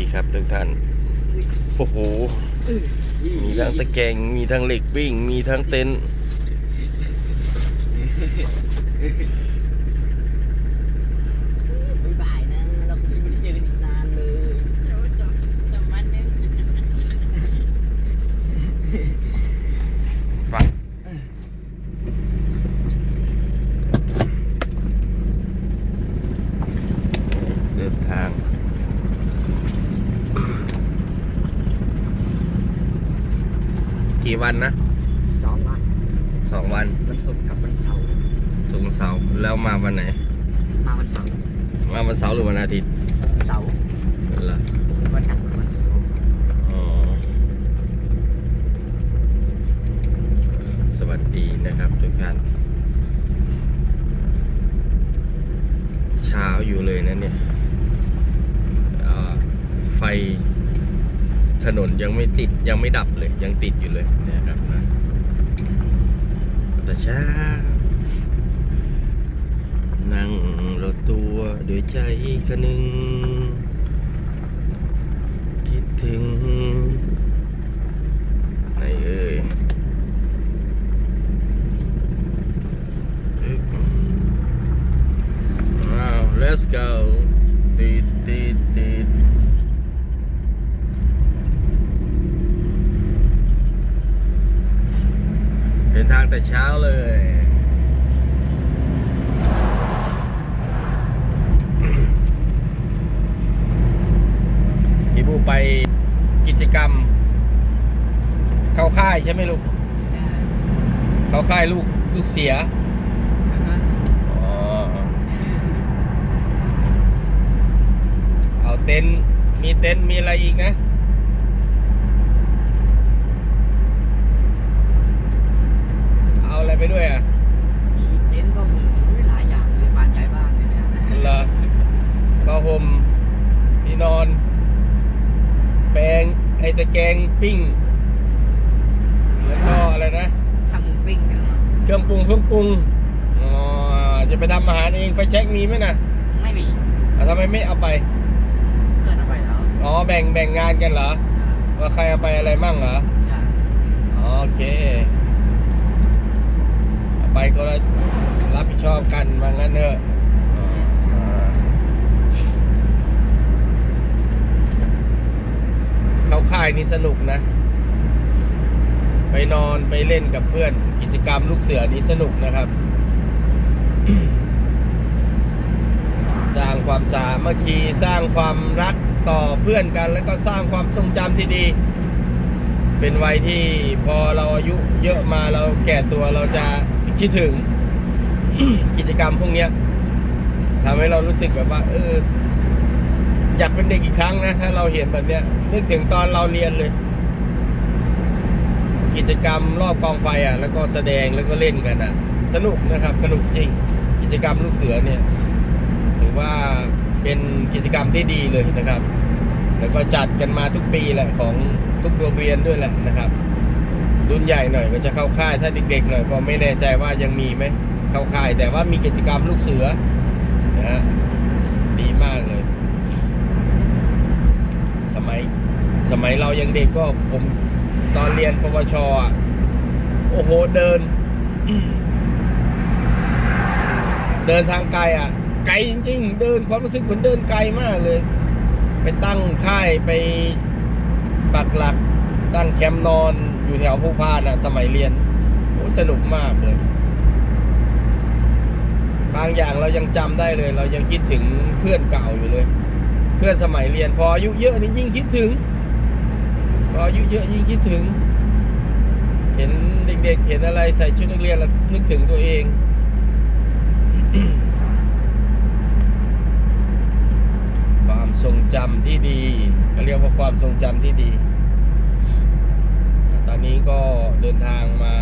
ดีครับทุกท่าน โอ้โห มีทั้งตะแกรงมีทั้งเหล็กปิ้ง มีทั้งเต็นท์ บ๊ายบายนะ เราคงจะไม่ได้เจอกันอีกนานเลย โอ้สองสองวันนึง ไปเดินทาง กี่วันนะสองวันสองวันวันศุกร์กับวันเสาร์ถึงเสาร์แล้วมาวันไหน มาวันเสาร์มาวันเสาร์หรือวันอาทิตย์วันเสาร์เหรอวันกลับวันเสาร์อ๋อสวัสดีนะครับทุกท่านเช้าอยู่เลยนะเนี่ยอ่าไฟ ถนนยังไม่ติดยังไม่ดับเลย ยังติดอยู่เลยนะครับนะแต่เช้านั่งรถตัวด้วยใจคะนึงคิดถึงไหนเอ่ยอ้าว let's go ติดติดเดินทางแต่เช้าเลย พี่บูไปกิจกรรม เข้า ค่ายใช่ไหมลูก เข้าค่ายลูกลูกเสียอ๋อเอาเต็นท์มีเต็นท์มีอะไรอีกนะ เอาอะไรไปด้วยอะมีเต็นท์ก็มีหลายอย่างเลยบานย้ายบ้านเลยเนี่ยเหรอผ้าห่มที่นอน แปรงไอ้ตะแกรงปิ้งแล้วก็อะไร นะทำหมูปิ้งกันเนาะเครื่องปรุงเครื่องปรุงอ๋อจะไปทำอาหารเองไฟแช็กมีไหมนะไม่มีอะทำไมไม่เอาไปเพื่อนเอาไปแล้วอ๋อแบ่งแบ่งงานกันเหรอว่าใครเอาไปอะไรมั่งเหรอใช่อ๋อโอเคเอาไปก็รับผิดชอบกันว่างั้นเถอะอ๋ออ่าเข้าค่ายนี่สนุกนะ ไปนอนไปเล่นกับเพื่อนกิจกรรมลูกเสือนี่สนุกนะครับ สร้างความสามัคคีสร้างความรักต่อเพื่อนกัน แล้วก็สร้างความทรงจำที่ดี เป็นวัยที่พอเราอายุเยอะมาเราแก่ตัวเราจะคิดถึงกิจกรรมพวกนี้ทำให้เรารู้สึกแบบว่า เออ อยากเป็นเด็กอีกครั้งนะถ้าเราเห็นแบบเนี้ยนึกถึงตอนเราเรียนเลย กิจกรรมรอบกองไฟอะแล้วก็แสดงแล้วก็เล่นกันอะ สนุกนะครับสนุกจริง กิจกรรมลูกเสือเนี่ยถือว่าเป็นกิจกรรมที่ดีเลยนะครับ แล้วก็จัดกันมาทุกปีแหละของทุกโรงเรียนด้วยแหละนะครับ รุ่นใหญ่หน่อยก็จะเข้าค่ายถ้าเด็กๆหน่อยก็ไม่แน่ใจว่ายังมีไหมเข้าค่าย แต่ว่ามีกิจกรรมลูกเสือนะฮะดีมากเลย สมัยสมัยเรายังเด็กก็ผม ตอนเรียนปวชอะโอ้โหเดิน เดินทางไกลอะ ไกลจริง ๆ เดินความรู้สึกเหมือนเดินไกลมากเลย ไปตั้งค่ายไปปักหลัก ตั้งแคมป์นอนอยู่แถวผู้พานอะ สมัยเรียนโอ้สนุกมากเลย บางอย่างเรายังจำได้เลย เรายังคิดถึงเพื่อนเก่าอยู่เลย เพื่อนสมัยเรียนพออายุเยอะนี่ยิ่งคิดถึง ออายุเยอะยิ่งคิดถึง เห็นเด็กๆเห็นอะไรใส่ชุดนักเรียนแล้วนึกถึงตัวเองความทรงจำที่ดีเขาเรียกว่าความทรงจำที่ดี ตอนนี้ก็เดินทางมา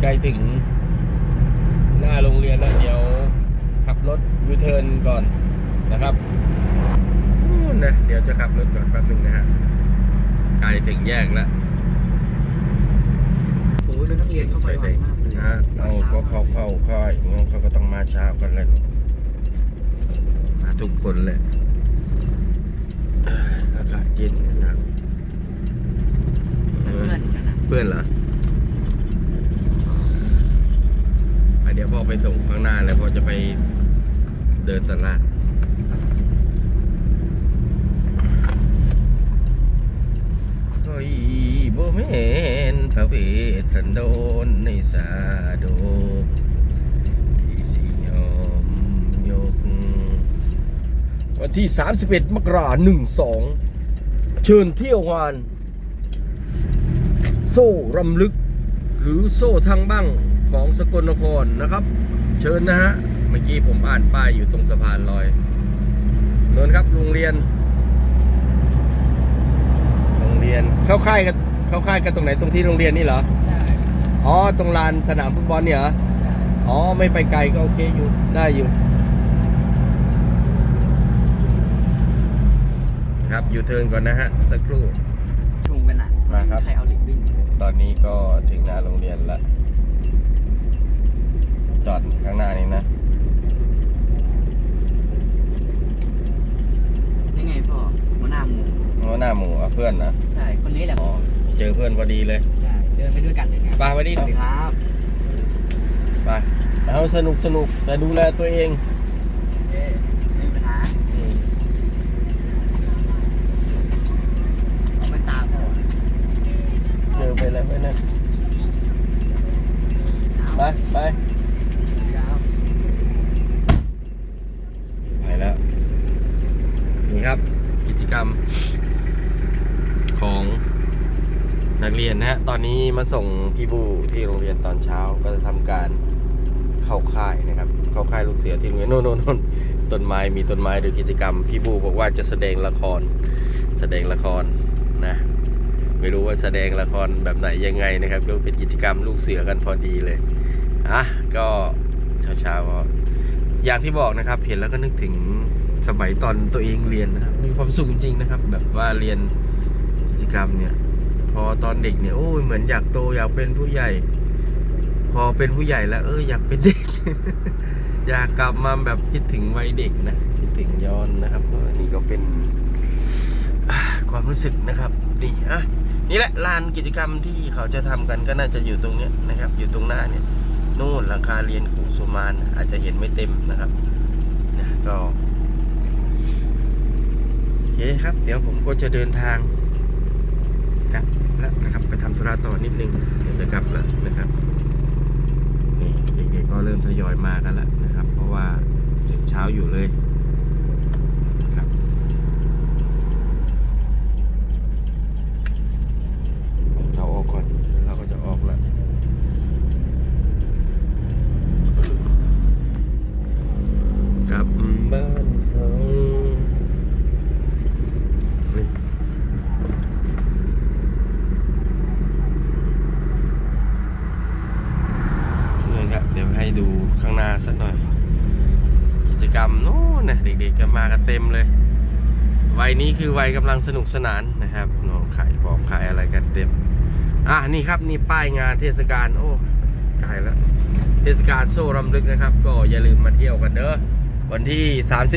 ใกล้ถึงหน้าโรงเรียนแล้วเดี๋ยวขับรถยูเทิร์นก่อนนะครับ นู่นนะ เดี๋ยวจะขับรถก่อนแป๊บหนึงนะฮะใกล้ถึงแยกแล้วโอ้ยแล้วนักเรียนเข้าไปไวมากเลยฮะเอาก็เข้าเข้าค่อยงั้นเขาก็ต้องมาเช้ากันเลยมาทุกคนเลยย็นหนาวเพื่อนกันนะเพื่อนเหรอไปเดี๋ยวพ่อไปส่งข้างหน้าแล้วพ่อจะไปเดินตลาด สันโดษในสาโดกที่สิยอมยกวันที่ 31 มกราคม12เชิญเที่ยวงาน โซ่รำลึก หรือโซ่ทางบ้างของสกลนครนะครับ เชิญนะฮะ เมื่อกี้ผมอ่านป้ายอยู่ตรงสะพานลอยนนครับโรงเรียนโรงเรียนเข้าค่ายกันเข้าค่ายกันตรงไหนตรงที่โรงเรียนนี่เหรอ อ๋อ ตรงลานสนามฟุตบอลเนี่ยเหรอใช่อ๋อ ไม่ไปไกลก็โอเคอยู่ ได้อยู่ ครับยูเทิร์นก่อนนะฮะ สักครู่ชุงกันอะมาครับ ใครเอาลิงบิ้งตอนนี้ก็ถึงหน้าโรงเรียนละ จอดข้างหน้านี้นะ นี่ไงพ่อหัวหน้าหมู่เพราะหน้าหมู่อะเพื่อนนะ ใช่ คนนี้แหละ อ๋อ เจอเพื่อนพอดีเลยใช่ เดินไปด้วยกันเลยเนี่ยไปมาดิครับไปเอาสนุกสนุกแต่ดูแลตัวเองเอ๊ะไม่มีปัญหาอืมเอาไปตามพ่อเจอไปแล้วไปนะไปไปครับไปแล้วนี่ครับกิจกรรมของนัก เรียนนะฮะ ตอนนี้มาส่งพี่บูที่โรงเรียนตอนเช้าก็จะทำการเข้าค่ายนะครับ เข้าค่ายลูกเสือที่โรงเรียนโน่นโน่นโน่นต้นไม้มีต้นไม้โดยกิจกรรม พี่บูบอกว่าจะแสดงละคร แสดงละครนะ ไม่รู้ว่าแสดงละครแบบไหนยังไงนะครับ ก็เป็นกิจกรรมลูกเสือกันพอดีเลยอะก็เช้าๆอย่างที่บอกนะครับเห็นแล้วก็นึกถึงสมัยตอนตัวเองเรียนนะครับมีความสุขจริงๆนะครับ แบบว่าเรียนกิจกรรมเนี่ย พอตอนเด็กเนี่ยโอ้ยเหมือนอยากโตอยากเป็นผู้ใหญ่ พอเป็นผู้ใหญ่แล้วเอออยากเป็นเด็ก อยากกลับมาแบบคิดถึงวัยเด็กนะคิดถึงย้อนนะครับนี่ก็เป็นความรู้สึกนะครับนี่อะนี่แหละลานกิจกรรมที่เขาจะทำกันก็น่าจะอยู่ตรงเนี้ยนะครับ อยู่ตรงหน้าเนี่ยนู่นหลังคาเรียนกุสุมานอาจจะเห็นไม่เต็มนะครับนะก็โอเคครับ เดี๋ยวผมก็จะเดินทาง กลับแล้วนะครับไปทำธุระต่อนิดนึงเดี๋ยวจะกลับแล้วนะครับนี่เด็กๆก็เริ่มทยอยมากันแล้วนะครับ เพราะว่าเช้าอยู่เลยครับ เขาออกก่อนแล้วเราก็จะออกแล้วกลับบ้านเขานี่นี่ครับเดี๋ยวให้ดูข้างหน้าสักหน่อย กิจกรรมโน้นนะเด็กๆจะมากันเต็มเลย วัยนี้คือวัยกำลังสนุกสนานนะครับน้องขายของขายอะไรกันเต็ม อะนี่ครับนี่ป้ายงานเทศกาลโอ้ไกลแล้ว เทศกาลโซ่รำลึกนะครับ ก็อย่าลืมมาเที่ยวกันเด้อวันที่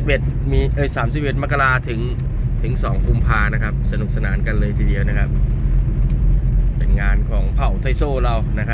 31 มีเอ้ย31 มกราถึงถึง 2 กุมภานะครับ สนุกสนานกันเลยทีเดียวนะครับ เป็นงานของเผ่าไทโซ่เรานะครับ